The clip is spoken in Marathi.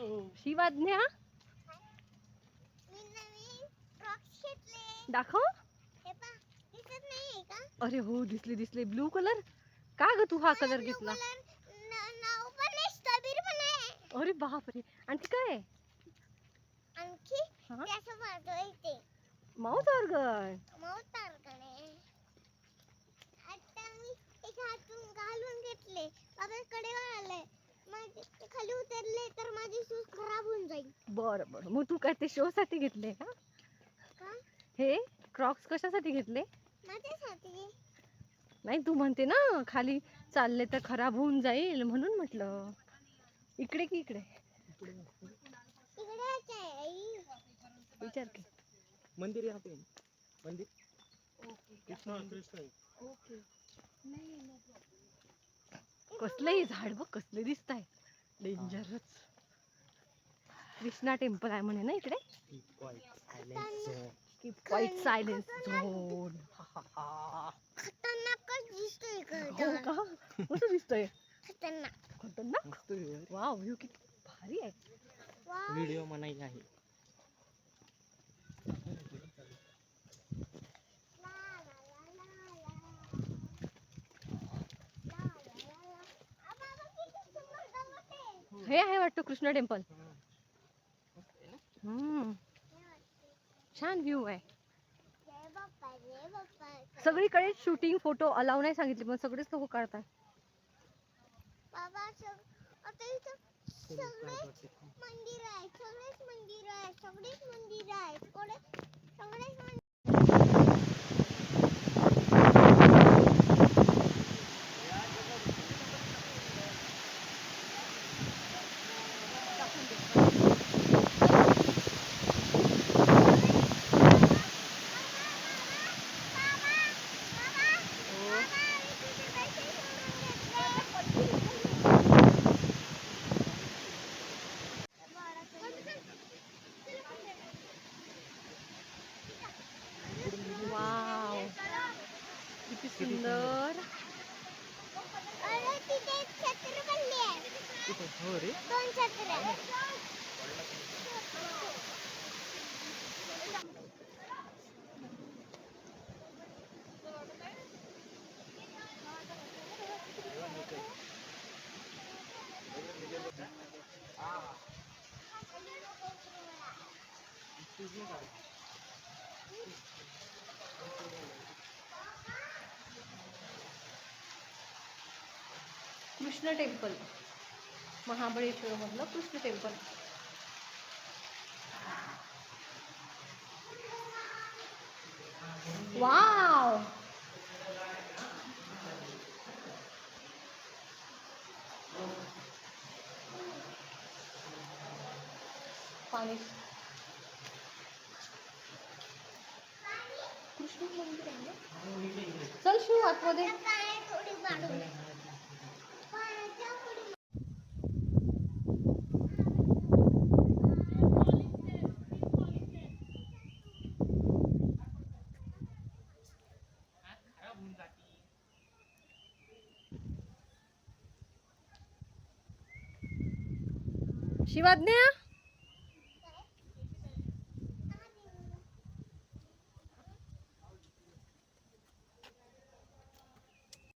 शिवाज्ञा? दाखव. अरे हो दिसले दिसले. ब्लू कलर का ग तू हा कलर घेतला? अरे बापरे. आणखी काय? आणखी माऊ त्याचं पाहतोय ते आता मी एक हातून घालून घेतले बाबाकडे आले मग ते खाली उतरले तर माझे शूज खराब होऊन जाईल. बरं बरं. मग तू काय ते शो साठी घेतले का? का? हे क्रॉक्स कशासाठी घेतले? माझ्यासाठी. नाही तू म्हणते ना खाली चालले तर खराब होऊन जाईल म्हणून म्हटलं. इकडे की इकडे? आई. विचार की. मंदिर यहाँ पे है। मंदिर. कृष्णा कृष्णा कसलंही झाड बघ कसले दिसत आहे डेंजरच कृष्णा टेम्पल आहे म्हणे ना इकडे? की वाईट सायलेन्स झोन खतरनाकच दिसतोय हो. का? कसं दिसतंय? खतरनाक. खतरनाक. वाव व्ह्यू किती भारी आहे. व्हिडिओ मनाई आहे. हे आहे वाटतं कृष्णा टेंपल. हम्म. छान व्ह्यू आहे. सगळीकडे शूटिंग फ़ोटो अलाव नाही सांगितले, पण सगळेच लोक काढतात. मंदिर आहे सगळेच मंदिर आहे सगळेच मंदिर आहे सुंदर अरे तिथे एक छत्री बनली आहे कुठे हो रे दोन छत्र्या कृष्ण टेम्पल. महाबळेश्वरमधलं कृष्ण टेम्पल. वाव! पाणी. कृष्ण मंदिर आहे चल शिव आतमध्ये. शिवाज्ञा?